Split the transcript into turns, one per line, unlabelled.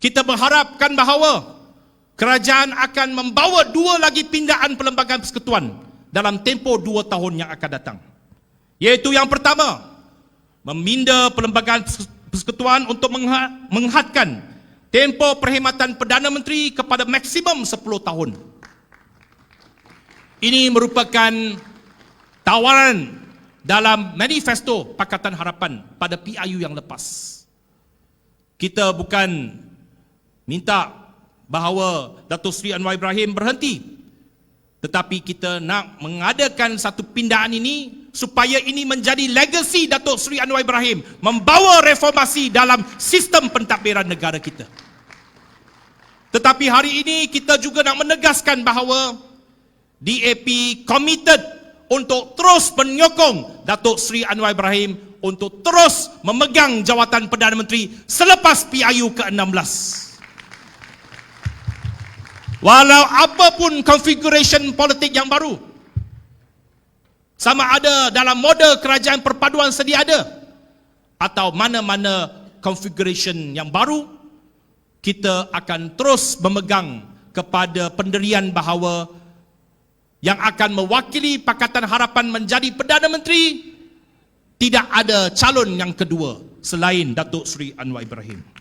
Kita berharapkan bahawa kerajaan akan membawa dua lagi pindaan perlembagaan persekutuan dalam tempoh dua tahun yang akan datang. Iaitu yang pertama, meminda perlembagaan persekutuan untuk mengha- menghadkan tempoh perkhidmatan Perdana Menteri kepada maksimum 10 tahun. Ini merupakan tawaran dalam manifesto Pakatan Harapan pada PIU yang lepas. Kita bukan minta bahawa Datuk Seri Anwar Ibrahim berhenti. Tetapi kita nak mengadakan satu pindaan ini supaya ini menjadi legasi Datuk Seri Anwar Ibrahim membawa reformasi dalam sistem pentadbiran negara kita. Tetapi hari ini kita juga nak menegaskan bahawa DAP committed untuk terus menyokong Datuk Seri Anwar Ibrahim untuk terus memegang jawatan Perdana Menteri selepas PIU ke-16. Walau apapun configuration politik yang baru, sama ada dalam model kerajaan perpaduan sedia ada atau mana-mana configuration yang baru, kita akan terus memegang kepada pendirian bahawa yang akan mewakili Pakatan Harapan menjadi Perdana Menteri tidak ada calon yang kedua selain Datuk Seri Anwar Ibrahim.